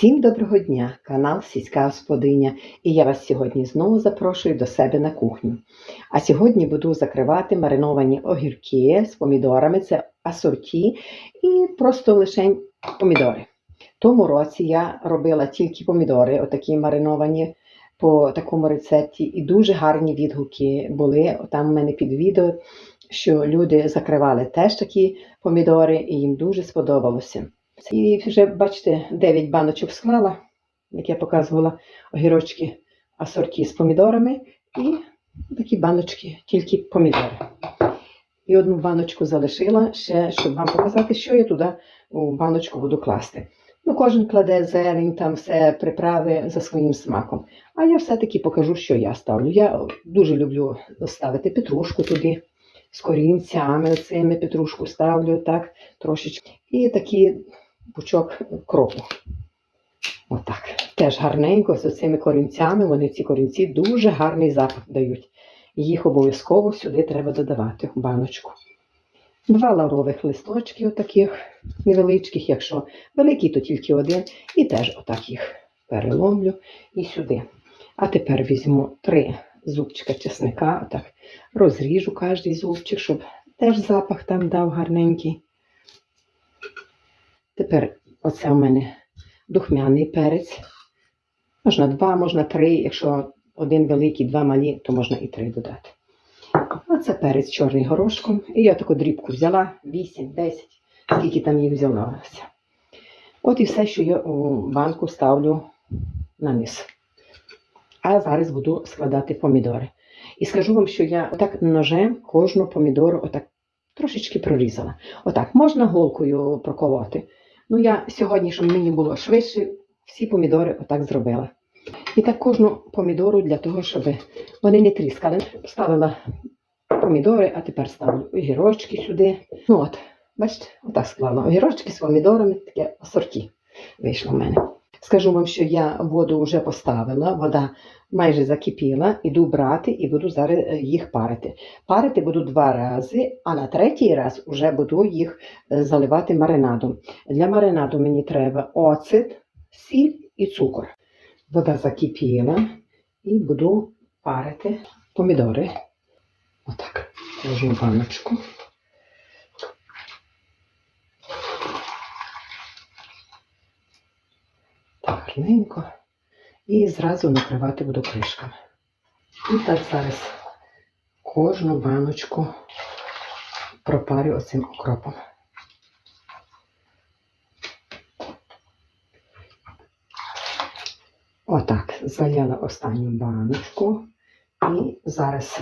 Всім доброго дня, канал Сільська Господиня, і я вас сьогодні знову запрошую до себе на кухню. А сьогодні буду закривати мариновані огірки з помідорами, це асорті і просто лише помідори. Тому році я робила тільки помідори, отакі мариновані по такому рецепті, і дуже гарні відгуки були там у мене під відео, що люди закривали теж такі помідори, і їм дуже сподобалося. І вже, бачите, 9 баночок склала, як я показувала, огірочки асорті з помідорами і такі баночки, тільки помідори. І одну баночку залишила ще, щоб вам показати, що я туди у баночку буду класти. Ну, кожен кладе зелень, там все приправи за своїм смаком. А я все-таки покажу, що я ставлю. Я дуже люблю ставити петрушку туди з корінцями, цими петрушку ставлю так трошечки. І такі пучок кропу. Отак. Теж гарненько з цими корінцями. Вони ці корінці дуже гарний запах дають. Їх обов'язково сюди треба додавати в баночку. Два лаврових листочки, отаких невеличких, якщо великий, то тільки один. І теж отак їх переломлю і сюди. А тепер візьму три зубчика чесника, отак розріжу кожний зубчик, щоб теж запах там дав гарненький. Тепер оце у мене духмяний перець. Можна два, можна три. Якщо один великий, два малі, то можна і три додати. А це перець чорний горошком. І я таку дрібку взяла 8, 10, скільки там їх взялося. От і все, що я у банку ставлю на низ. А зараз буду складати помідори. І скажу вам, що я отак ножем кожну помідору отак трошечки прорізала. Отак, можна голкою проколоти. Ну, я сьогодні, щоб мені було швидше, всі помідори отак зробила. І так кожну помідору для того, щоб вони не тріскали. Ставила помідори, а тепер ставлю огірочки сюди. Ну от, бачите, отак склала. Огірочки з помідорами, таке асорті вийшло в мене. Скажу вам, що я воду вже поставила, вода майже закипіла, іду брати і буду зараз е, їх парити. Парити буду два рази, а на третій раз вже буду їх е, заливати маринадом. Для маринаду мені треба оцет, сіль і цукор. Вода закипіла і буду парити помідори. Отак, кожну баночку. Так. І зразу накривати буду кришками. І так зараз кожну баночку пропарю оцим окропом. Отак, заляла останню баночку. І зараз,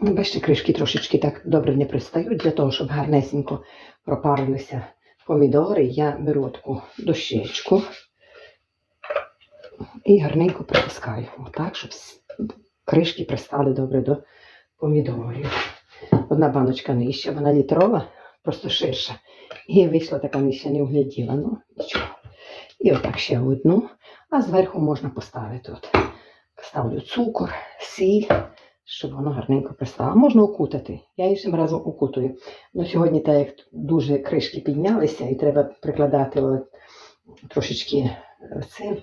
ну, бачите, кришки трошечки так добре не пристають, для того, щоб гарнесенько пропарилися помідори. Я беру таку дощечку і гарненько притискаю. Отак, щоб кришки пристали добре до помідорів. Одна баночка нижча, вона літрова, просто ширша. І вийшла така нижча, не угляділа. Ну, нічого. І отак ще одну. А зверху можна поставити. От. Ставлю цукор, сіль, щоб воно гарненько пристало. Можна окутати. Я іншим разом окутую. Ну, сьогодні, так як дуже кришки піднялися, і треба прикладати от, трошечки е, цим,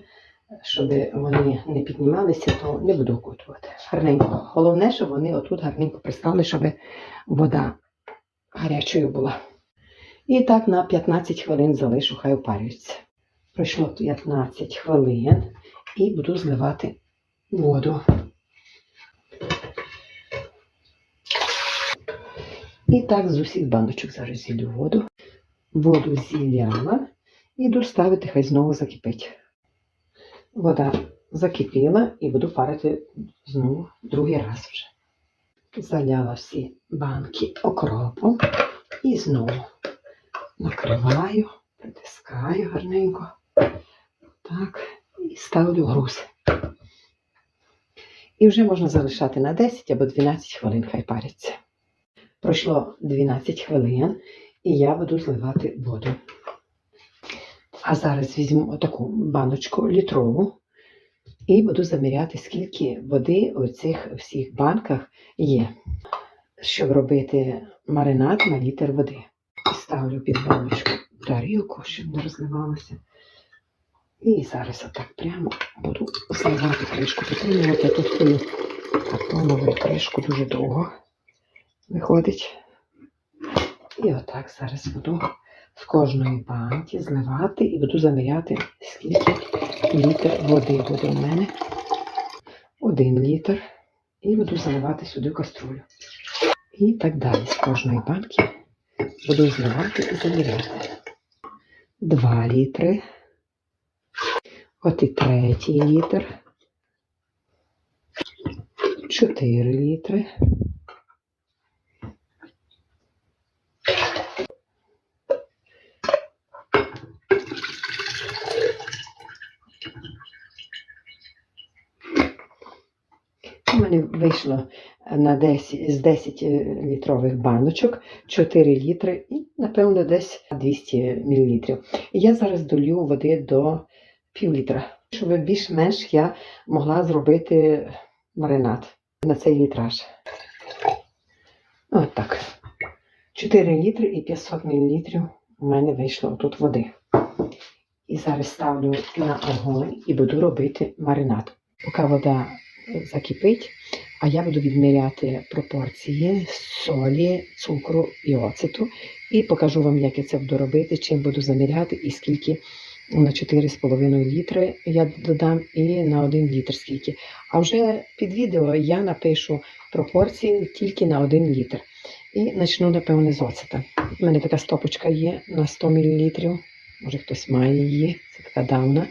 щоб вони не піднімалися, то не буду окутувати. Гарненько. Головне, щоб вони отут гарненько пристали, щоб вода гарячою була. І так на 15 хвилин залишу, хай опарюється. Пройшло 15 хвилин і буду зливати воду. І так з усіх баночок зараз зілю воду. Воду зіляла і ставити, хай знову закипить. Вода закипіла і буду парити знову другий раз вже. Заляла всі банки окропом і знову накриваю, притискаю гарненько. Так, і ставлю груз. І вже можна залишати на 10 або 12 хвилин, хай паряться. Пройшло 12 хвилин, і я буду зливати воду. А зараз візьму отаку баночку літрову і буду заміряти, скільки води у цих всіх банках є, щоб робити маринад на літр води. Ставлю під баночку тарілку, щоб не розливалося. І зараз отак прямо буду зливати кришку. Підтримувати тут свою картонову кришку дуже довго виходить. І отак зараз буду з кожної банки зливати і буду заміряти, скільки літр води буде у мене. Один літр. І буду заливати сюди каструлю. І так далі. З кожної банки буду зливати і заміряти. Два літри. От і третій літр. Чотири літри. У мене вийшло на 10, з 10 літрових баночок 4 літри і, напевно, десь 200 мл. Я зараз долью води до пів літра, щоб більш-менш я могла зробити маринад на цей літраж. От так. 4 літри і 500 мл у мене вийшло тут води. І зараз ставлю на огонь і буду робити маринад. Поки вода закипить, а я буду відміряти пропорції солі, цукру і оцету. І покажу вам, як я це буду робити, чим буду заміряти і скільки на 4,5 літри я додам і на 1 літр скільки. А вже під відео я напишу пропорції тільки на 1 літр. І почну, напевне, з оцета. У мене така стопочка є на 100 мл. Може хтось має її, це така давна.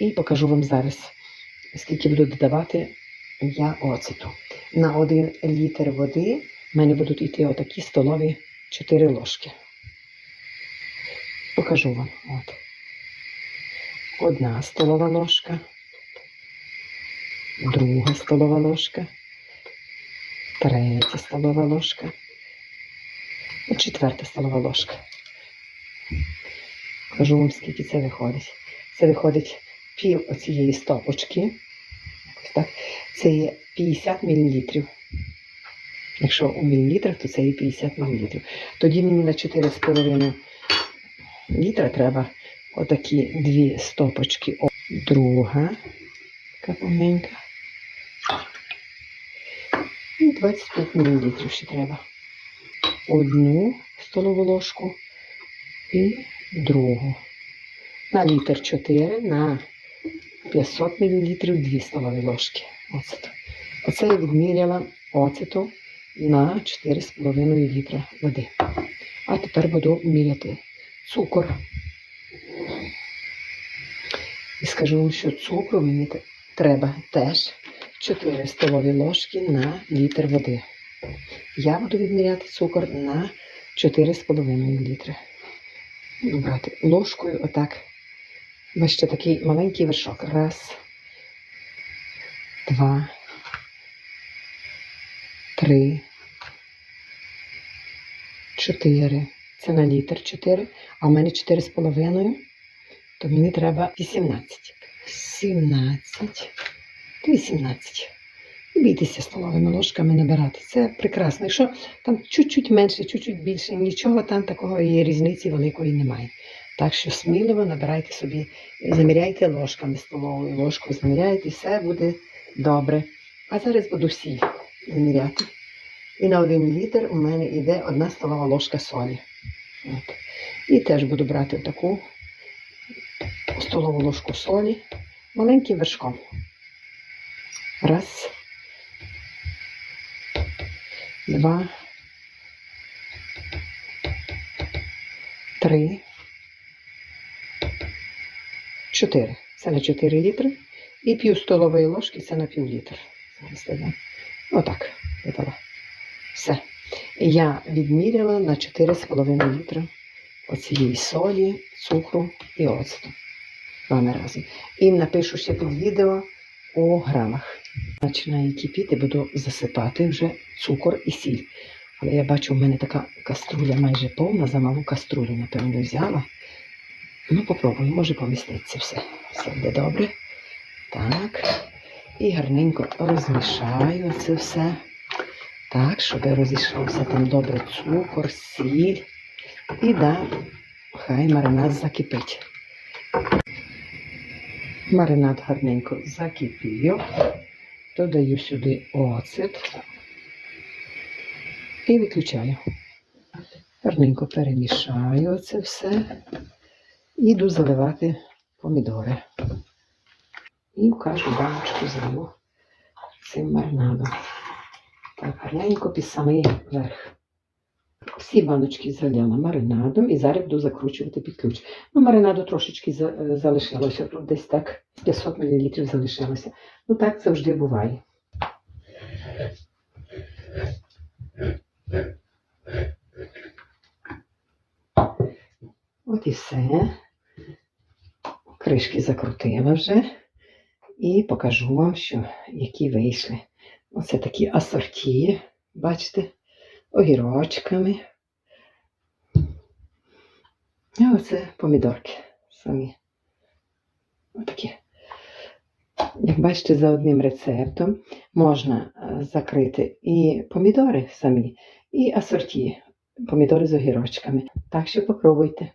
І покажу вам зараз, скільки буду додавати я оцету. На 1 літр води в мене будуть йти отакі столові 4 ложки. Покажу вам. От. Одна столова ложка, друга столова ложка, третя столова ложка, четверта столова ложка. Кажу вам, скільки це виходить. Це виходить пів оцієї стопочки. Так. Це є 50 мл. Якщо у мілілітрах, то це є 50 мл. Тоді мені на 4,5 літра треба отакі дві стопочки. О, Друга, така повненька. І 25 мл ще треба. Одну столову ложку і другу. На літр 4, на 500 мл 2 столові ложки оцету. Оце я відміряла оцету на 4,5 літра води. А тепер буду міряти цукор. І скажу що цукру мені треба теж 4 столові ложки на літр води. Я буду відміряти цукор на 4,5 літри. Буду брати ложкою отак. Бачите, такий маленький вершок. Раз, два, три, чотири. Це на літр 4, а в мене 4,5, то мені треба 18. 17, 18. Не бійтеся столовими ложками набирати. Це прекрасно. Якщо там чуть-чуть менше, чуть-чуть більше, нічого там такого і різниці великої немає. Так що сміливо набирайте собі, заміряйте ложками столовою ложкою, заміряйте, і все буде добре. А зараз буду сіль заміряти. І на один літр у мене йде одна столова ложка солі. От. І теж буду брати таку столову ложку солі маленьким вершком. Раз. Два. Три. Чотири. Це на 4 літри. І пів столової ложки це на пів літр. Зараз додам. Отак. Видала. Все. Я відміряла на 4,5 літри оцієї солі, цукру і оцту. Вами разом. І напишу ще під відео у грамах. Починає кипіти, буду засипати вже цукор і сіль. Але я бачу, в мене така каструля майже повна, замалу каструлю, напевно, взяла. Ну, попробую, може поміститься все. Все буде добре. Так. І гарненько розмішаю це все. Так, щоб розійшовся там добре цукор, сіль. І да, хай маринад закипить. Маринад гарненько закипів. Додаю сюди оцет і виключаю. Гарненько перемішаю це все. І йду заливати помідори. І в кожну баночку залью цим маринадом. Так, гарненько під самий верх. Всі баночки заляла маринадом і зараз буду закручувати під ключ. Ну, маринаду трошечки е, залишилося, десь так 500 мл залишилося. Ну так завжди буває. От і все. Кришки закрутила вже. І покажу вам, що, які вийшли. Оце такі асорті, бачите, огірочками. А оце помідорки самі. Отакі. Як бачите, за одним рецептом можна е, закрити і помідори самі, і асорті, помідори з огірочками. Так що попробуйте.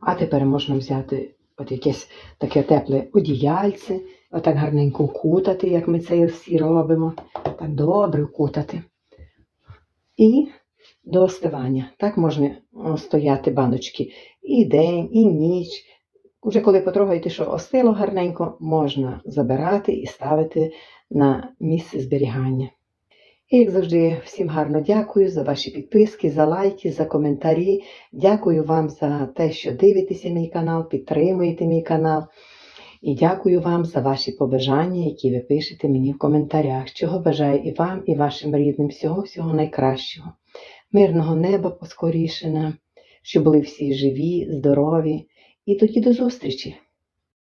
А тепер можна взяти от якесь таке тепле одіяльце, отак гарненько укутати, як ми це всі робимо. Так добре укутати. І до остивання. Так можна стояти баночки і день, і ніч. Уже коли потрогаєте, що остило гарненько, можна забирати і ставити на місце зберігання. І як завжди, всім гарно дякую за ваші підписки, за лайки, за коментарі. Дякую вам за те, що дивитеся мій канал, підтримуєте мій канал. І дякую вам за ваші побажання, які ви пишете мені в коментарях, чого бажаю і вам, і вашим рідним всього-всього найкращого. Мирного неба поскоріше щоб були всі живі, здорові. І тоді до зустрічі!